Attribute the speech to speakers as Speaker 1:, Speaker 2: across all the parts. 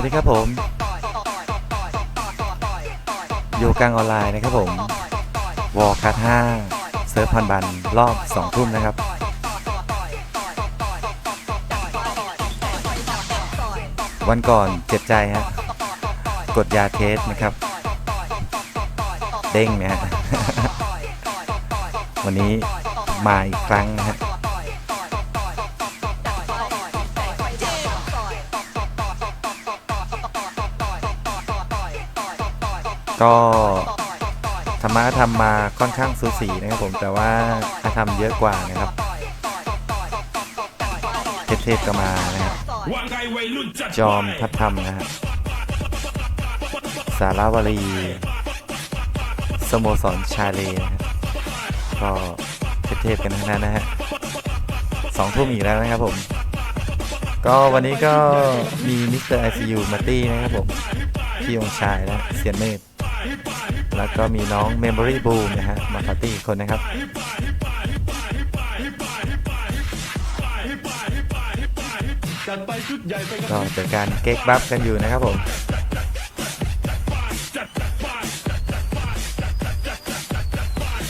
Speaker 1: วัสดีครับผมอยู่กลางออนไลน์นะครับผม วอลคัท5เซิร์ฟพันบัน รอบ2ทุ่มนะครับ วันก่อนเจ็บใจฮะ กดยาเทสนะครับ เด้งนะฮะ วันนี้มาอีกครั้งนะฮะ ก็ธรรมะทำมาค่อนข้างสูสีนะครับผมแต่ว่าถ้าทำเยอะกว่านะครับเทพๆก็มานะครับ
Speaker 2: จ
Speaker 1: อมทัพธรรมนะฮะสารวรีสโมสรชาเลนะก็เทพๆกันทั้งนั้นนะฮะสองทุ่มอีกแล้วนะครับผม ก็วันนี้ก็มีมิสเตอร์ไอซียูมาตี้นะครับผม พี่องค์ชายนะเสียนเมธ แล้วก็มีน้อง Memory Boom นะฮะมาปาร์ตี้คนนะครับ
Speaker 2: จัดไปชุดใหญ่ไปกับ
Speaker 1: ก็จัดการเก๊กบัฟกันอยู่นะครับผม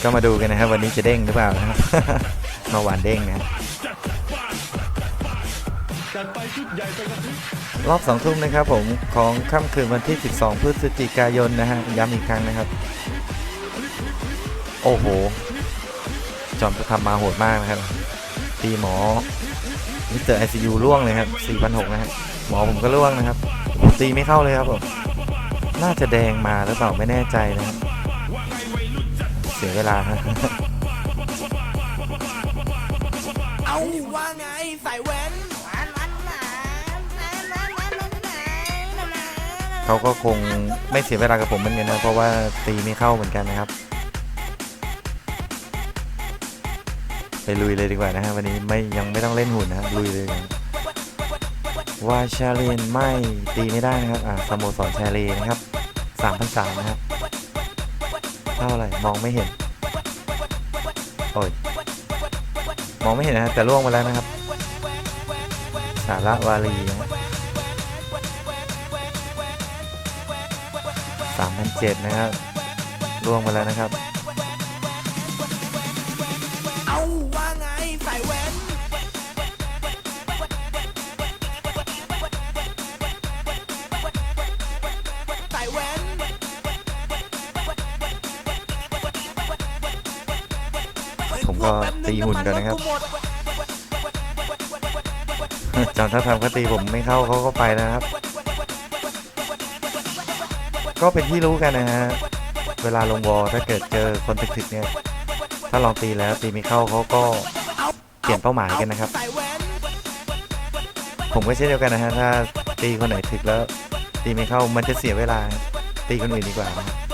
Speaker 1: ก็มาดูกันนะครับ วันนี้จะเด้งหรือเปล่านะครับเมื่อวานเด้งนะ
Speaker 2: จัดไปชุดใหญ่ไปกับ
Speaker 1: รอบสองทุ่มนะครับผมของค่ำคืนวันที่ 12 พฤศจิกายนนะฮะย้ำอีกครั้งนะครับ โอ้โห จอมจะทำมาโหดมากนะครับ ตีหมอมิสเตอร์ไอซียูล่วงเลยครับ4,600นะฮะหมอผมก็ล่วงนะครับ ตีไม่เข้าเลยครับผม น่าจะแดงมาหรือเปล่าไม่แน่ใจนะครับเสียเวลาฮะ
Speaker 3: เอาว่าไงใส่แว่นหวาน
Speaker 1: เขาก็คงไม่เสียเวลากับผมเหมือนกันนะเพราะว่าตีไม่เข้าเหมือนกันนะครับ ไปลุยเลยดีกว่านะฮะวันนี้ไม่ยังไม่ต้องเล่นหุ่นนะลุยเลยดีกว่าชาเลนไม่ตีไม่ได้นะครับอ่าสโมสรชาเลนะครับสามพันสามนะครับเท่าไหร่มองไม่เห็นโอ้ยมองไม่เห็นนะฮะแต่ล่วงไปแล้วนะครับสาระวารีนะ สามพันเจ็ดนะครับล่วงไปแล้วนะครับ
Speaker 3: เอาว่าไงใส่แว่นใส่แว่น
Speaker 1: ผมก็ตีหุ่นกันนะครับ จอมถ้าทำก็ตีผมไม่เข้าเขาก็ไปแล้วนะครับ ก็เป็นที่รู้กันนะฮะ เวลาลงวอลถ้าเกิดเจอคนถึกๆเนี่ย ถ้าลองตีแล้วตีไม่เข้าเขาก็เปลี่ยนเป้าหมายกันนะครับ ผมก็เช่นเดียวกันนะฮะ ถ้าตีคนไหนถึกแล้วตีไม่เข้ามันจะเสียเวลาตีคนอื่นดีกว่านะ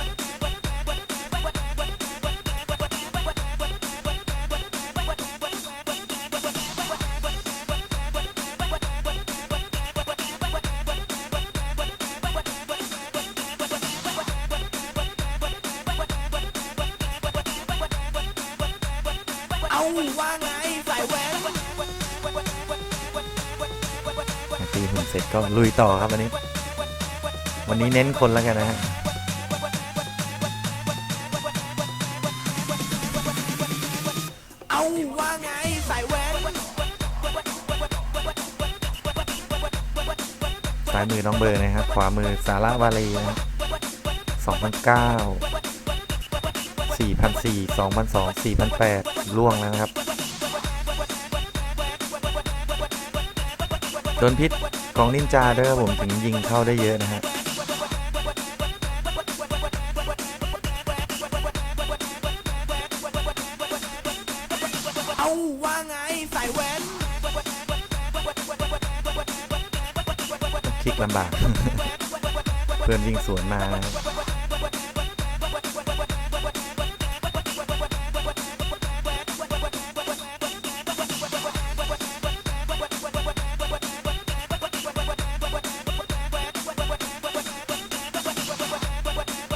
Speaker 1: ก็ลุยต่อครับวันนี้ วันนี้เน้นคนแล้วกันนะฮะ
Speaker 3: เอาว่าไงใส่แว่น
Speaker 1: ซ้ายมือน้องเบอร์นะครับขวามือสาระวาลีนะครับสองพันเก้าสี่พันสี่สองพันสองสี่พันแปดล่วงแล้วนะครับ โดนพิษ ของนินจาด้วยครับผมถึงยิงเข้าได้เยอะนะฮะ
Speaker 3: เอาว่าไงใส่แว่น
Speaker 1: คลิกลำบาก เพื่อนวิ่งสวนมานะครับ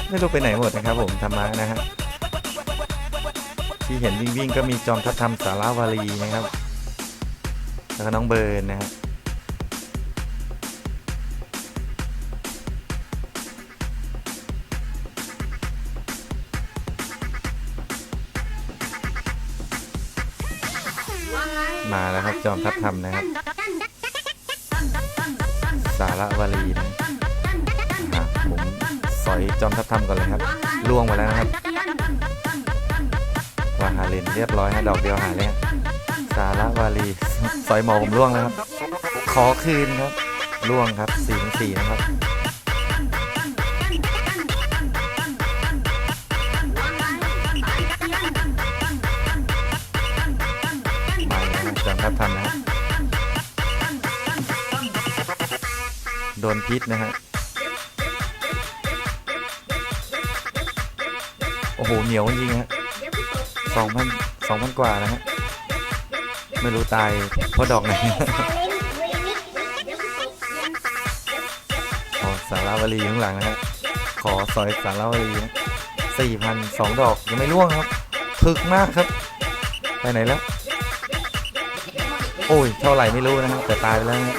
Speaker 1: ไม่รู้ไปไหนหมดนะครับผมธรรมะนะฮะที่เห็นวิ่งวิ่งก็มีจอมทัพธรรมสาราวารีนะครับ แล้วก็น้องเบิร์นนะฮะมาแล้วครับจอมทัพธรรมนะครับ สารวารีนะ สอยจอมทัพธรรมก่อนเลยครับล่วงมาแล้วนะครับวาฮาเลนเรียบร้อยฮะดอกเดียวหายเลยฮะสาระวาลีสอยหมอผมล่วงแล้วครับ ขอคืนครับล่วงครับสี่สี่นะครับมาจอมทัพธรรมนะฮะโดนพิษนะฮะ โอ้โห เหนียวจริงฮะสองพันสองพันกว่านะฮะ ไม่รู้ตายเพราะดอกไหนอ๋อสาราวลีอยู่ข้างหลังนะฮะ ขอซอยสาราวลีสี่พันสองดอกยังไม่ร่วงครับถึกมากครับ ไปไหนแล้ว โอ้ย เท่าไหร่ไม่รู้นะครับแต่ตายไปแล้วนะ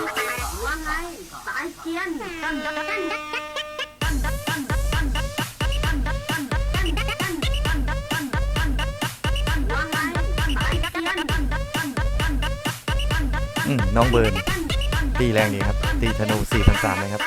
Speaker 4: น้
Speaker 1: องเบิร์นตีแรงดีครับ ตีธนู4 0 0เลยครับ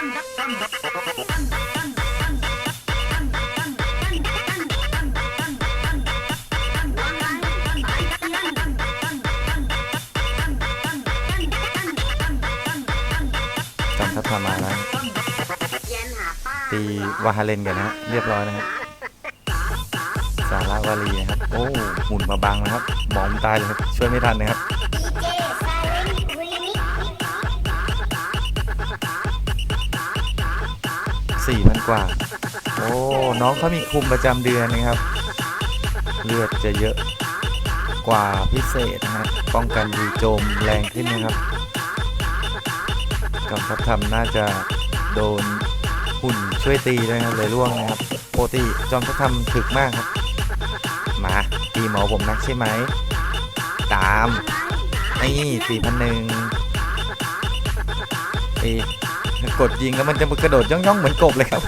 Speaker 1: จำทัพพามาแล้วตีวาฮาเลนกันนะฮะเรียบร้อยนะฮะสาระวาลีนะครับ โอ้ หมุนมาบังนะครับหมอมตายเลยครับช่วยไม่ทันนะครับ กว่า โอ้ น้องเขามีคุมประจำเดือนนะครับ เลือดจะเยอะกว่าพิเศษนะฮะป้องกันรีโจมแรงขึ้นนะครับกำทับทำน่าจะโดนหุ่นช่วยตีด้วยครับเลยร่วงนะครับโปกติจอมทัพทำถึกมากครับ มาตีหมอผมนักใช่ไหม ตาม นี่สี่พันหนึ่งเอ กดยิงแล้วมันจะกระโดดย่องๆเหมือนกบเลยครับ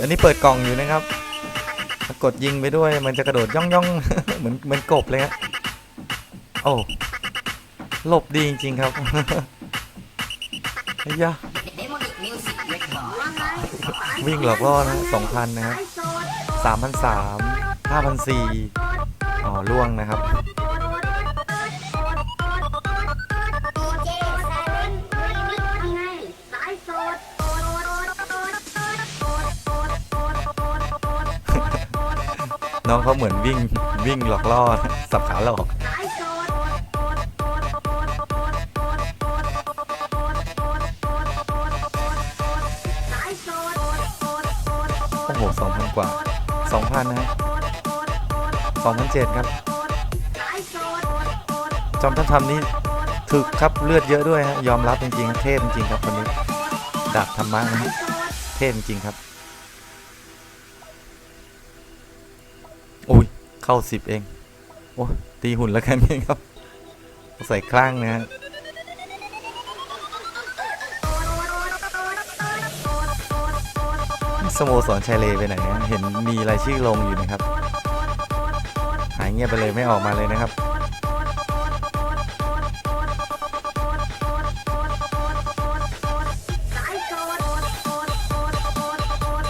Speaker 1: อันนี้เปิดกล่องอยู่นะครับ กดยิงไปด้วยมันจะกระโดดย่องๆเหมือนเหมือนกบเลยฮะโอ้หลบดีจริงๆครับไอ้ยะวิ่งหลอกล่อนะสองพันนะครับสามพันสามห้าพันสี่อ๋อล่วงนะครับ น้องเขาเหมือนวิ่งวิ่งหลอกล่อสับขาหลอก
Speaker 4: โอ้
Speaker 1: โหสองพันกว่าสองพันนะฮะสองพันเจ็ดครับ จอมทัพธรรมนี่ถึกครับเลือดเยอะด้วยฮะยอมรับจริงๆเทพจริงครับคนนี้ดาบธรรมะนะเทพจริงครับ เข้าสิบเอง โอ้ตีหุ่นแล้วกันเองครับ ใส่คลั่งนะฮะสโมสรชายเลไปไหนฮะเห็นมีรายชื่อลงอยู่นะครับ หายเงียบไปเลยไม่ออกมาเลยนะครับ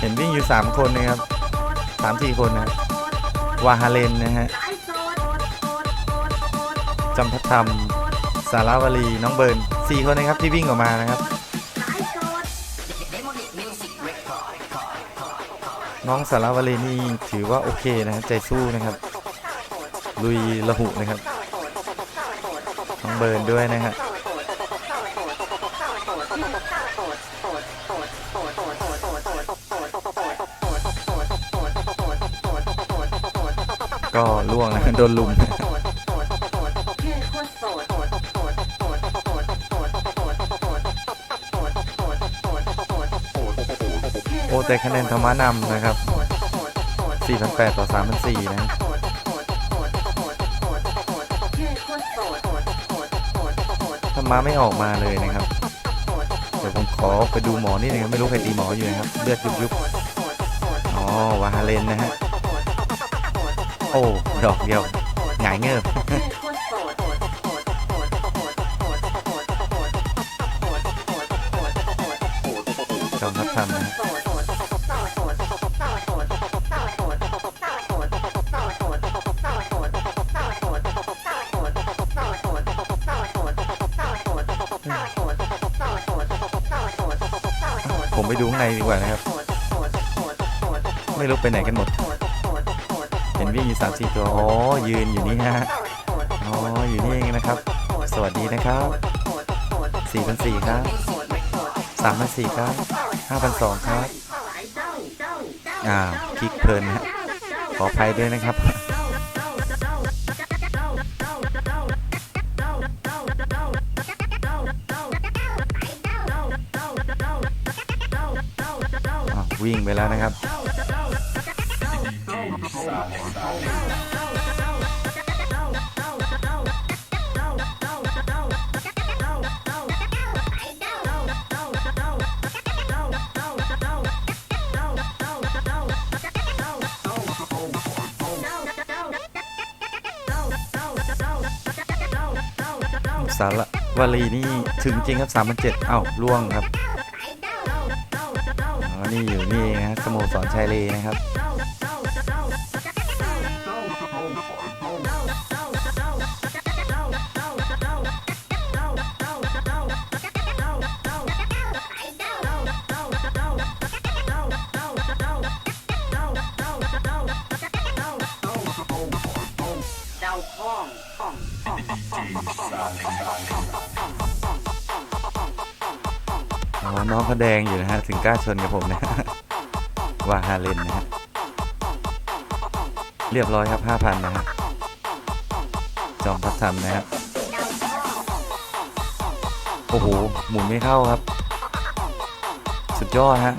Speaker 1: เห็นวิ่งอยู่ 3 คนนะครับสามสี่คนนะ วาฮาเลนนะฮะจำพัฒธรรม สาราวลีน้องเบิร์นสี่คนนะครับที่วิ่งออกมานะครับ น้องสาราวลีนี่ถือว่าโอเคนะฮะใจสู้นะครับ ลุยละหุนะครับ น้องเบิร์นด้วยนะฮะ ก็ล่วงนะโดนลุม
Speaker 4: โอ้
Speaker 1: แต่คะแนนธรรมะนำนะครับ 4,800 ต่อ 3,400 นะธรรมะไม่ออกมาเลยนะครับ เดี๋ยวผมขอไปดูหมอนี่นะครับ ไม่รู้ใครตีหมออยู่นะครับ เลือดยุบยุบๆอ๋อ วาฮาเลนนะฮะ โอ้ ดอกเดียวหงายเงิบจอมทัพทำนผมไปดูข้างในดีกว่านะครับ ไม่รู้ไปไหนกันหมด เห็นวิ่งอยู่สามสี่ตัวโอ๋อยืนอยู่นี่ฮะอ๋อยู่นี่เองนะครับ สวัสดีนะครับสี่พันสี่ครับสามพันสี่ครับห้าพันสองครับอ้าคลิกเพลินนะฮะขออภัยด้วยนะครับวิ่งไปแล้วนะครับ สารวลีนี่ถึงจริงครับสามพันเจ็ดเอ้าล่วงครับ อ๋อ นี่อยู่นี่เองนะสโมสรชายเลนะครับ น้องเขาแดงอยู่นะฮะ ถึงกล้าชนกับผมนะ ว่าฮาเลนนะฮะ เรียบร้อยครับ5,000นะฮะ จอมพัฒน์นะฮะ โอ้โห หมุนไม่เข้าครับ สุดยอดฮะ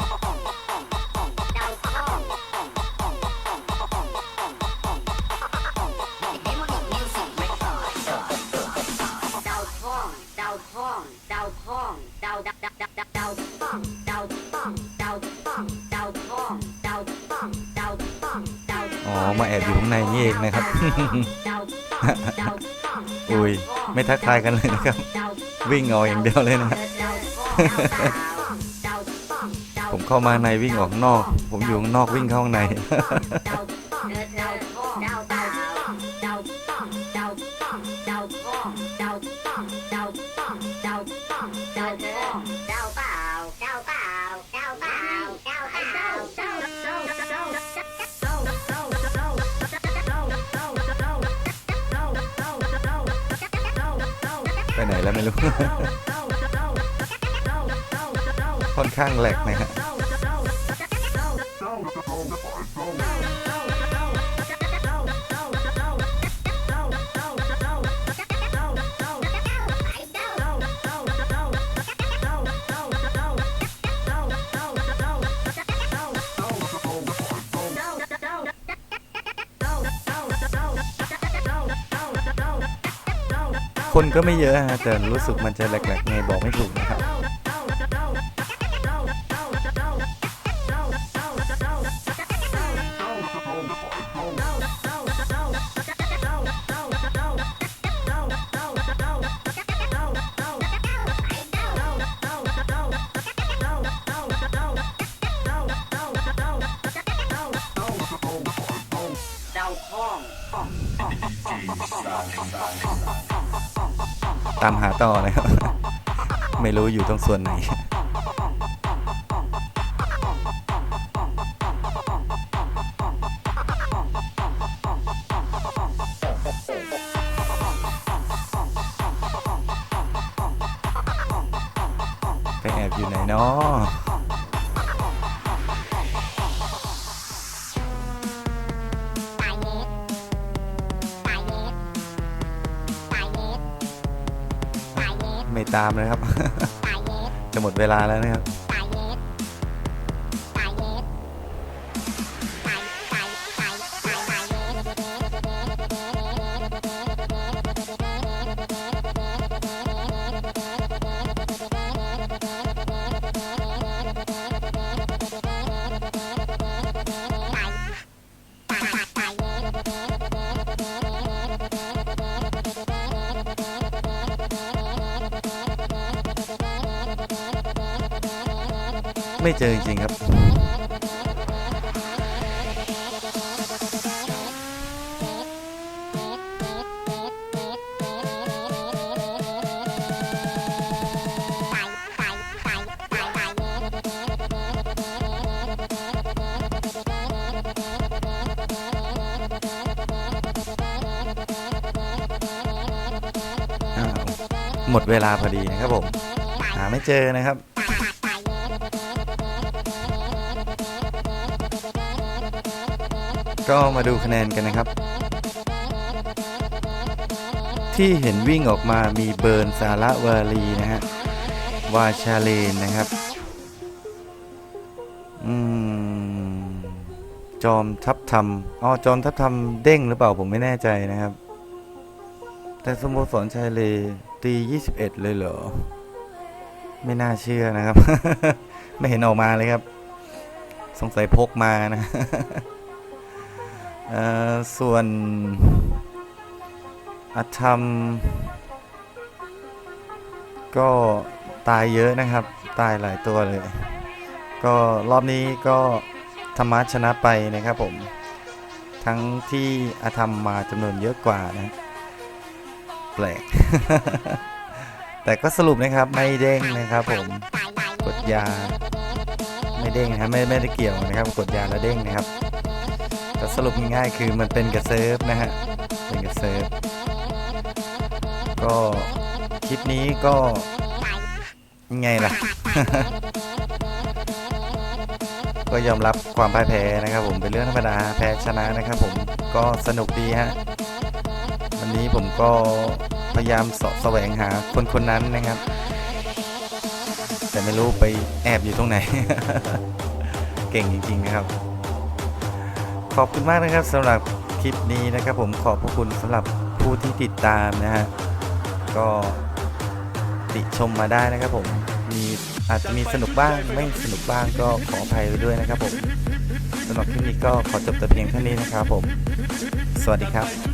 Speaker 1: องนะครับอุ้ยไม่ทักทายกันเลยนะครับ วิ่งเอาอย่างเดียวเลยนะฮะผมเข้ามาในวิ่งออกข้างนอก ผมอยู่ข้างนอกวิ่งเข้าข้างใน ค่อนข้างแหลกนะฮะคนก็ไม่เยอะฮะแต่รู้สึกมันจะแหลกๆไงบอกไม่ถูกนะครับ ตามหาต่อนะครับ ไม่รู้อยู่ตรงส่วนไหน ไปแอบอยู่ไหนเนาะ ตามเลยครับ จะหมดเวลาแล้วนะครับ ไม่เจอจริงครับ หมดเวลาพอดีนะครับผม หาไม่เจอนะครับ ก็มาดูคะแนนกันนะครับ ที่เห็นวิ่งออกมามีเบิร์นสาระวารีนะฮะวาชาเลนนะครับ อืม จอมทัพทำอ๋อจอมทัพทำเด้งหรือเปล่าผมไม่แน่ใจนะครับ แต่สโมสรชายเลตี 21 เลยเหรอ ไม่น่าเชื่อนะครับ ไม่เห็นออกมาเลยครับ สงสัยพกมานะ ส่วนอาธรรม ก็ตายเยอะนะครับ ตายหลายตัวเลย ก็รอบนี้ก็ธรรมะชนะไปนะครับผม ทั้งที่อาธรรมมาจำนวนเยอะกว่านะ แปลก แต่ก็สรุปนะครับไม่เด้งนะครับผม กดยา ไม่เด้งนะครับไม่ไม่ได้เกี่ยวนะครับ กดยาแล้วเด้งนะครับ สรุปง่ายๆคือมันเป็นกับเซิร์ฟนะฮะ เป็นกับเซิร์ฟ ก็คลิปนี้ก็ยังไงล่ะ ก็ยอมรับความพ่ายแพ้นะครับผมเป็นเรื่องธรรมดาแพ้ชนะนะครับผมก็สนุกดีฮะ วันนี้ผมก็พยายามเสาะแสวงหาคนคนนั้นนะครับ แต่ไม่รู้ไปแอบอยู่ตรงไหน เก่งจริงๆนะครับ ขอบคุณมากนะครับสำหรับคลิปนี้นะครับ ผมขอบพระคุณสำหรับผู้ที่ติดตามนะฮะก็ติชมมาได้นะครับผมมีอาจจะมีสนุกบ้างไม่สนุกบ้างก็ขออภัยด้วยนะครับผมสำหรับคลิปนี้ก็ขอจบแต่เพียงเท่านี้นะครับผม สวัสดีครั
Speaker 2: บ